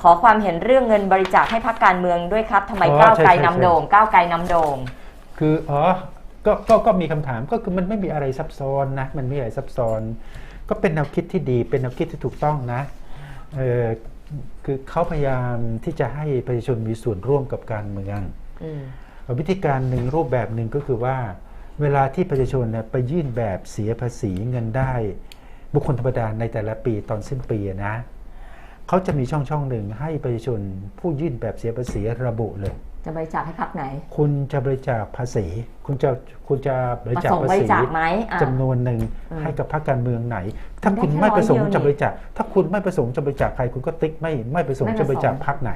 ขอความเห็นเรื่องเงินบริจาคให้พรรคการเมืองด้วยครับทำไมอ๋อก้าวไกลใช่ใช่ นำโด่งก้าวไกลนำโด่ง คืออ๋อก็ก็ก็มีคำถามก็คือมันไม่มีอะไรซับซ้อนนะมันไม่มีอะไรซับซ้อน ก็เป็นแนวคิดที่ดี เป็นแนวคิดที่ถูกต้องนะเออคือเขาพยายามที่จะให้ประชาชนมีส่วนร่วมกับการเมือง อืม วิธีการหนึ่งรูปแบบหนึ่งก็คือว่าเวลาที่ประชาชนเนี่ยไปยื่นแบบเสียภาษีเงินได้ บุคคลธรรมดาในแต่ละปีตอนสิ้นปีอะนะ เขาจะมีช่องช่องหนึ่งให้ประชาชนผู้ยื่นแบบเสียภาษีระบุเลย จะบริจาคให้พรรคไหน คุณจะบริจาคภาษี คุณจะคุณจะบริประจาคสงค์ภาบริษีจาคไหมอะจำนวนหนึ่งอืมให้กับพรรคการเมืองไหน ถ้าได้คุณแค่ไม่ประสงค์ร้อยเดียวจะบริจาคถ้าคุณไม่ประสงค์จะบริจาคใครคุณก็ติ๊กไม่ไม่ประสงค์ไม่ประสงค์จะบริจาคพรรคไหน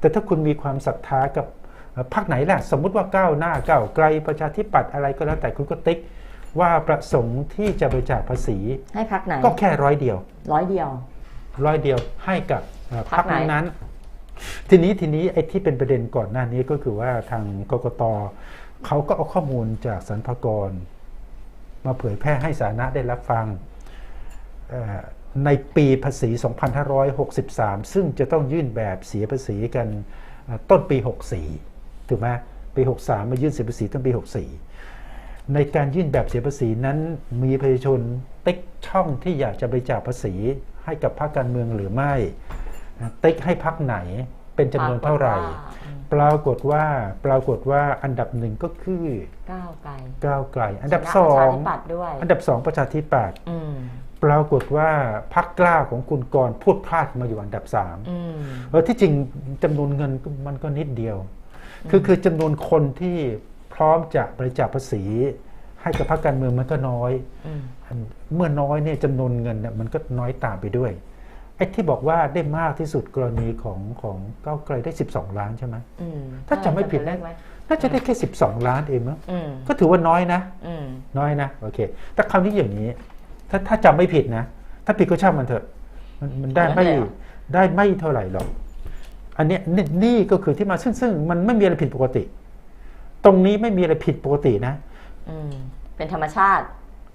แต่ถ้าคุณมีความศรัทธากับเอ่อพรรคไหนแหละสมมุติว่าก้าวหน้าก้าวไกลประชาธิปัตย์อะไรก็แล้วแต่คุณก็ติ๊กว่าประสงค์ที่จะบริจาคภาษีให้พรรคไหนก็แค่ร้อยเดียว ร้อยเดียว ร้อยเดียวให้กับเอ่อพพรรรรคคไหนนั้นๆทีนี้ทีนี้ไอ้ที่เป็นประเด็นก่อนหน้านี้ก็คือว่าทางกกตเขาก็เอาข้อมูลจากสรรพากร มาเผยแพร่ให้สาธารณะได้รับฟังเอ่อในปีภาษี 2563 ซึ่งจะต้องยื่นแบบเสียภาษีกันเอ่อต้นปี 64 ถูกไหมปี 63 มายื่นเสียภาษีต้นปี 64 ในการยื่นแบบเสียภาษีนั้น มีประชาชนติ๊กช่องที่อยากจะบริจาคภาษีให้กับพรรคการเมืองหรือไม่นะติ๊กให้พรรคไหนเป็นจำนวนเท่าไหร่ ปรากฏว่าปรากฏว่าอันดับหนึ่งก็คือก้าวไกลก้าวไกล อันดับชนะสอประชางธิปัตย์ด้วยอันดับสองประชาธิปัตย์อืมปรากฏว่าพรรคกล้าของคุณกรณ์พูดพลาดมาอยู่อันดับสามอืมเออที่จริงจำนวนเงินก็มันก็นิดเดียว คือคือจำนวนคนที่ พร้อมจะบริจาคภาษี ให้กับพรรคการเมืองมันก็น้อยอืมอันเมื่อน้อยเนี่ยจำนวนเงินเนี่ยมันก็น้อยตามไปด้วยไอ้ที่บอกว่าได้มากที่สุดกรณีของของก้าวไกลได้ 12 ล้านใช่ไหมอืมถ้าจำไม่ผิดเลนะขไหมน่าจะได้แค่ 12 ล้านเองมั้งอืมก็ถือว่าน้อยนะอืมน้อยนะโอเค แต่คราวนี้อย่างนี้ ถ้าถ้าจำไม่ผิดนะ ถ้าผิดก็ช่างมันเถอะ มันมันได้ไม่ไม่เป็นไรหรอกได้ไม่เท่าไหร่หรอก อันเนี้ยนี่นี่ก็คือที่มาซึ่งซึ่งมันไม่มีอะไรผิดปกติ ตรงนี้ไม่มีอะไรผิดปกตินะอืมเป็นธรรมชาติ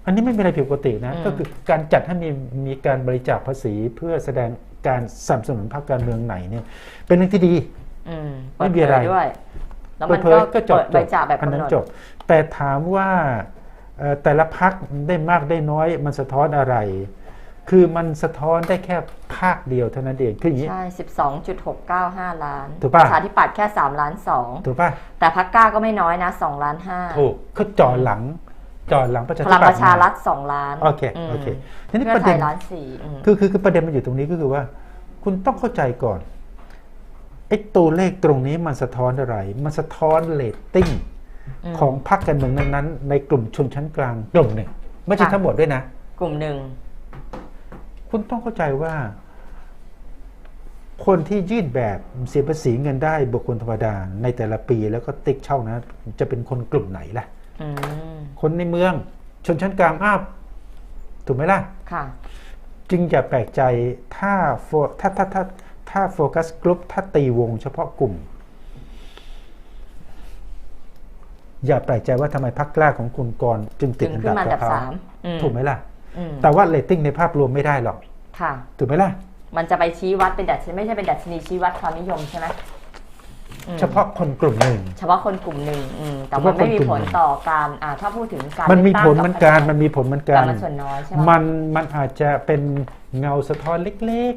อันนี้ไม่มีอะไรผิดปกตินะ อืม ก็คือการจัดให้มีมีการบริจาคภาษีเพื่อแสดงการสนับสนุนพรรคการเมืองไหนเนี่ย เป็นเรื่องที่ดี อืมไม่มีอะไรเปิดเผยด้วย แล้วมันเผยก็ๆก็จบเปิดบริจาคแบบอันกำนั้นหนดจบ แต่ถามว่าเอ่อแต่ละพักได้มากได้น้อยมันสะท้อนอะไร คือมันสะท้อนได้แค่ภาคเดียวเท่านั้นเองคืออย่างนี้ ใช่สิบสองจุดหกเก้าห้าล้านถูกป่ะประชาธิปัตย์แค่สามล้านสองถูกป่ะแต่พักกล้าก็ไม่น้อยนะสองล้านห้าถูกเขาจ่อหลังจ่อหลังประชาพธิลังปัปตย์ระชารัฐมสองล้านโอเคมโอเคทีนี้เพื่ปอระไทเด็ยนล้านสี่อืม คือคือคือประเด็นมันอยู่ตรงนี้ก็คือว่า คุณต้องเข้าใจก่อนไอ้ตัวเลขตรงนี้มันสะท้อนอะไร มันสะท้อนเลตติ้งมของพรรคการเมืองนั้นๆในกลุ่มชนชั้นกลางกลุ่มหนึ่งไม่ใช่ค่ะ ทั้งหมดด้วยนะ กลุ่มหนึ่ง คุณต้องเข้าใจว่า คนที่ยื่นแบบเสียภาษีเงินได้บุคคลธรรมดาในแต่ละปีแล้วก็ติ๊กเช่านะ จะเป็นคนกลุ่มไหนล่ะอืมคนในเมืองชนชั้นกลางอ้าวถูกไหมล่ะค่ะ จึงอย่าแปลกใจถ้าโฟถ้าถ้าถ้าถ้าโฟกัสกลุ่มถ้าตีวงเฉพาะกลุ่ม อย่าแปลกใจว่าทำไมพักกล้าของคุณกรณ์จึงติถึดงอันขึ้ดันบมาอันกัดับบเขาสามอืมถูกไหมล่ะอืม แต่ว่าเรตติ้งในภาพรวมไม่ได้หรอกค่ะถูกไหมล่ะ มันจะไปชี้วัดเป็นดัชนีไม่ใช่เป็นดัชนีชี้วัดความนิยมใช่ไหมอืมเฉพาะคนกลุ่มหนึ่ง เฉพาะคนกลุ่มหนึ่งอืมแต่เฉมันพาะไม่มีคนกลุ่ผมลหนึ่งต่อการอ่าถ้าพูดถึงการมันมีลือกผตั้ลงเหมือนบกันคะแมันมีผลเหมือนกัแต่นมันส่วนน้อยใช่ไหมมันมันอาจจะเป็นเงาสะท้อนเล็ก